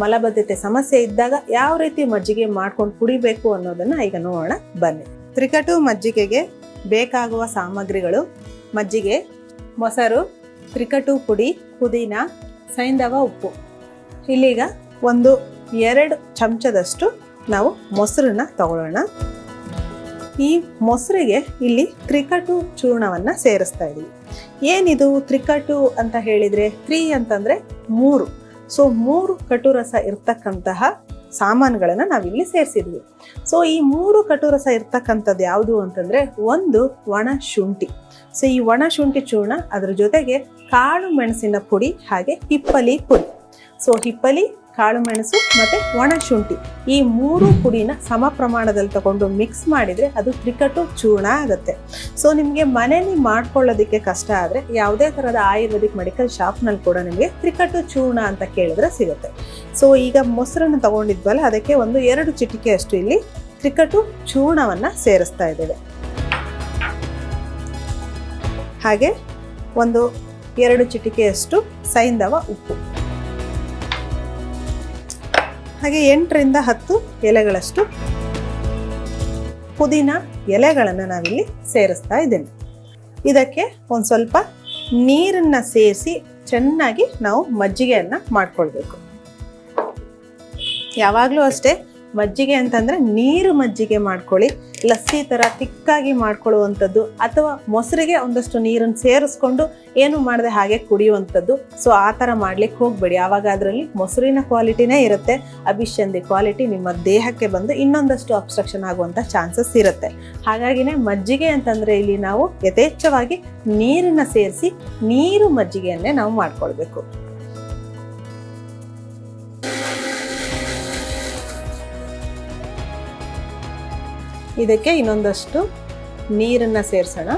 ಮಲಬದ್ಧತೆ ಸಮಸ್ಯೆ ಇದ್ದಾಗ ಯಾವ ರೀತಿ ಮಜ್ಜಿಗೆ ಮಾಡ್ಕೊಂಡು ಕುಡಿಬೇಕು ಅನ್ನೋದನ್ನ ಈಗ ನೋಡೋಣ, ಬನ್ನಿ. ತ್ರಿಕಟು ಮಜ್ಜಿಗೆಗೆ ಬೇಕಾಗುವ ಸಾಮಗ್ರಿಗಳು ಮಜ್ಜಿಗೆ, ಮೊಸರು, ತ್ರಿಕಟು ಪುಡಿ, ಪುದೀನ ಸೈಂಧವ ಉಪ್ಪು. ಇಲ್ಲಿಗ ಒಂದು ಎರಡು ಚಮಚದಷ್ಟು ನಾವು ಮೊಸರನ್ನ ತಗೊಳ್ಳೋಣ. ಈ ಮೊಸರಿಗೆ ಇಲ್ಲಿ ತ್ರಿಕಟು ಚೂರ್ಣವನ್ನ ಸೇರಿಸ್ತಾ ಇದೀವಿ. ಏನಿದು ತ್ರಿಕಟು ಅಂತ ಹೇಳಿದ್ರೆ, ತ್ರೀ ಅಂತಂದ್ರೆ ಮೂರು. ಸೊ ಮೂರು ಕಟುರಸ ಇರ್ತಕ್ಕಂತಹ ಸಾಮಾನುಗಳನ್ನು ನಾವಿಲ್ಲಿ ಸೇರಿಸಿದ್ವಿ. ಸೊ ಈ ಮೂರು ಕಟುರಸ ಇರ್ತಕ್ಕಂಥದ್ದು ಯಾವುದು ಅಂತಂದರೆ ಒಂದು ಒಣ ಶುಂಠಿ. ಸೊ ಈ ಒಣ ಶುಂಠಿ ಚೂರ್ಣ ಅದರ ಜೊತೆಗೆ ಕಾಳು ಮೆಣಸಿನ ಪುಡಿ ಹಾಗೆ ಹಿಪ್ಪಲಿ ಪುಡಿ. ಸೊ ಹಿಪ್ಪಲಿ, ಕಾಳು ಮೆಣಸು ಮತ್ತೆ ಒಣ ಶುಂಠಿ ಈ ಮೂರು ಪುಡಿನ ಸಮ ಪ್ರಮಾಣದಲ್ಲಿ ತಗೊಂಡು ಮಿಕ್ಸ್ ಮಾಡಿದ್ರೆ ಅದು ತ್ರಿಕಟು ಚೂರ್ಣ ಆಗುತ್ತೆ. ಸೊ ನಿಮಗೆ ಮನೇಲಿ ಮಾಡ್ಕೊಳ್ಳೋದಕ್ಕೆ ಕಷ್ಟ ಆದರೆ ಯಾವುದೇ ಥರದ ಆಯುರ್ವೇದಿಕ್ ಮೆಡಿಕಲ್ ಶಾಪ್ನಲ್ಲಿ ಕೂಡ ನಿಮಗೆ ತ್ರಿಕಟು ಚೂರ್ಣ ಅಂತ ಕೇಳಿದ್ರೆ ಸಿಗುತ್ತೆ. ಸೊ ಈಗ ಮೊಸರನ್ನು ತಗೊಂಡಿದ್ವಲ್ಲ, ಅದಕ್ಕೆ ಒಂದು ಎರಡು ಚಿಟಿಕೆ ಅಷ್ಟು ಇಲ್ಲಿ ತ್ರಿಕಟು ಚೂರ್ಣವನ್ನು ಸೇರಿಸ್ತಾ ಇದ್ದೇವೆ. ಹಾಗೆ ಒಂದು ಎರಡು ಚಿಟಿಕೆಯಷ್ಟು ಸೈಂಧವ ಉಪ್ಪು. ಹಾಗೆ ಎಂಟರಿಂದ ಹತ್ತು ಎಲೆಗಳಷ್ಟು ಪುದೀನ ಎಲೆಗಳನ್ನು ನಾವಿಲ್ಲಿ ಸೇರಿಸ್ತಾ ಇದ್ದೇನೆ ಇದಕ್ಕೆ ಒಂದು ಸ್ವಲ್ಪ ನೀರನ್ನ ಸೇರಿಸಿ ಚೆನ್ನಾಗಿ ನಾವು ಮಜ್ಜಿಗೆಯನ್ನು ಮಾಡ್ಕೊಳ್ಬೇಕು. ಯಾವಾಗಲೂ ಅಷ್ಟೇ ಮಜ್ಜಿಗೆ ಅಂತಂದರೆ ನೀರು ಮಜ್ಜಿಗೆ ಮಾಡ್ಕೊಳ್ಳಿ. ಲಸ್ಸಿ ಥರ ತಿಕ್ಕಾಗಿ ಮಾಡ್ಕೊಳ್ಳುವಂಥದ್ದು ಅಥವಾ ಮೊಸರಿಗೆ ಒಂದಷ್ಟು ನೀರನ್ನು ಸೇರಿಸ್ಕೊಂಡು ಏನು ಮಾಡದೆ ಹಾಗೆ ಕುಡಿಯುವಂಥದ್ದು. ಸೊ ಆ ಥರ ಮಾಡ್ಲಿಕ್ಕೆ ಹೋಗಬೇಡಿ. ಆವಾಗ ಅದರಲ್ಲಿ ಮೊಸರಿನ ಕ್ವಾಲಿಟಿನೇ ಇರುತ್ತೆ. ಅಭಿಷಂದಿ ಕ್ವಾಲಿಟಿ ನಿಮ್ಮ ದೇಹಕ್ಕೆ ಬಂದು ಇನ್ನೊಂದಷ್ಟು ಅಬ್ಸ್ಟ್ರಕ್ಷನ್ ಆಗುವಂಥ ಚಾನ್ಸಸ್ ಇರುತ್ತೆ. ಹಾಗಾಗಿನೇ ಮಜ್ಜಿಗೆ ಅಂತಂದ್ರೆ ಇಲ್ಲಿ ನಾವು ಯಥೇಚ್ಛವಾಗಿ ನೀರನ್ನು ಸೇರಿಸಿ ನೀರು ಮಜ್ಜಿಗೆಯನ್ನೇ ನಾವು ಮಾಡ್ಕೊಳ್ಬೇಕು. ಇದಕ್ಕೆ ಇನ್ನೊಂದಷ್ಟು ನೀರನ್ನ ಸೇರಿಸೋಣ.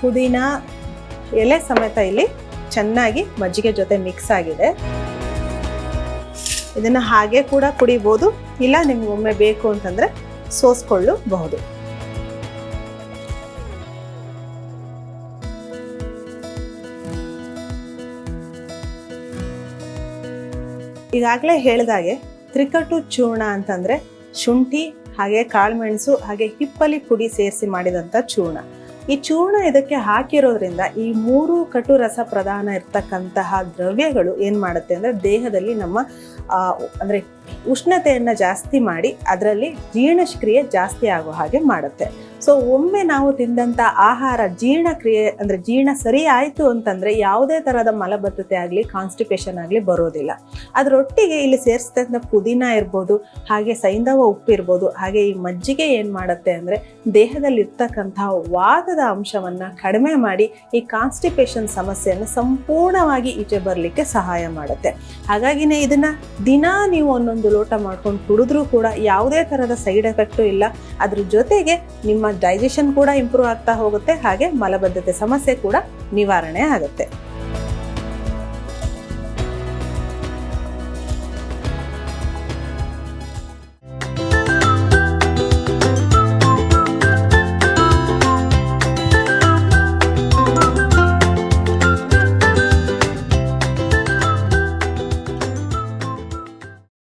ಪುದೀನ ಎಲೆ ಸಮೇತ ಇಲ್ಲಿ ಚೆನ್ನಾಗಿ ಮಜ್ಜಿಗೆ ಜೊತೆ ಮಿಕ್ಸ್ ಆಗಿದೆ. ಇದನ್ನ ಹಾಗೆ ಕೂಡ ಕುಡಿಬೋದು. ಇಲ್ಲ ನಿಮ್ಗೆ ಒಮ್ಮೆ ಬೇಕು ಅಂತಂದ್ರೆ ಸೋಸ್ಕೊಳ್ಳಬಹುದು. ಈಗಾಗಲೇ ಹೇಳಿದಾಗೆ ತ್ರಿಕಟು ಚೂರ್ಣ ಅಂತಂದ್ರೆ ಶುಂಠಿ, ಹಾಗೆ ಕಾಳುಮೆಣಸು ಹಾಗೆ ಹಿಪ್ಪಲಿ ಪುಡಿ ಸೇರಿಸಿ ಮಾಡಿದಂಥ ಚೂರ್ಣ. ಈ ಚೂರ್ಣ ಇದಕ್ಕೆ ಹಾಕಿರೋದ್ರಿಂದ ಈ ಮೂರು ಕಟು ರಸ ಪ್ರಧಾನ ಇರ್ತಕ್ಕಂತಹ ದ್ರವ್ಯಗಳು ಏನ್ ಮಾಡುತ್ತೆ ಅಂದ್ರೆ ದೇಹದಲ್ಲಿ ನಮ್ಮ ಅಂದ್ರೆ ಉಷ್ಣತೆಯನ್ನ ಜಾಸ್ತಿ ಮಾಡಿ ಅದರಲ್ಲಿ ಜೀರ್ಣಕ್ರಿಯೆ ಜಾಸ್ತಿ ಆಗೋ ಹಾಗೆ ಮಾಡುತ್ತೆ. ಸೊ ಒಮ್ಮೆ ನಾವು ತಿಂದಂಥ ಆಹಾರ ಜೀರ್ಣಕ್ರಿಯೆ ಅಂದ್ರೆ ಜೀರ್ಣ ಸರಿ ಆಯಿತು ಅಂತಂದ್ರೆ ಯಾವುದೇ ಥರದ ಮಲಬದ್ಧತೆ ಆಗಲಿ ಕಾನ್ಸ್ಟಿಪೇಷನ್ ಆಗಲಿ ಬರೋದಿಲ್ಲ. ಅದರೊಟ್ಟಿಗೆ ಇಲ್ಲಿ ಸೇರಿಸ್ತಕ್ಕಂಥ ಪುದೀನ ಇರ್ಬೋದು, ಹಾಗೆ ಸೈಂಧವ ಉಪ್ಪು ಇರ್ಬೋದು, ಹಾಗೆ ಈ ಮಜ್ಜಿಗೆ ಏನು ಮಾಡುತ್ತೆ ಅಂದರೆ ದೇಹದಲ್ಲಿರ್ತಕ್ಕಂತಹ ವಾದದ ಅಂಶವನ್ನ ಕಡಿಮೆ ಮಾಡಿ ಈ ಕಾನ್ಸ್ಟಿಪೇಷನ್ ಸಮಸ್ಯೆಯನ್ನು ಸಂಪೂರ್ಣವಾಗಿ ಈಚೆ ಬರಲಿಕ್ಕೆ ಸಹಾಯ ಮಾಡುತ್ತೆ. ಹಾಗಾಗಿನೇ ಇದನ್ನ ದಿನಾ ನೀವು ಒಂದೊಂದು ಲೋಟ ಮಾಡ್ಕೊಂಡು ಕುಡಿದ್ರೂ ಕೂಡ ಯಾವುದೇ ತರಹದ ಸೈಡ್ ಎಫೆಕ್ಟು ಇಲ್ಲ. ಅದ್ರ ಜೊತೆಗೆ ನಿಮ್ಮ ಡೈಜೆಷನ್ ಕೂಡ ಇಂಪ್ರೂವ್ ಆಗ್ತಾ ಹೋಗುತ್ತೆ. ಹಾಗೆ ಮಲಬದ್ಧತೆ ಸಮಸ್ಯೆ ಕೂಡ ನಿವಾರಣೆ ಆಗುತ್ತೆ.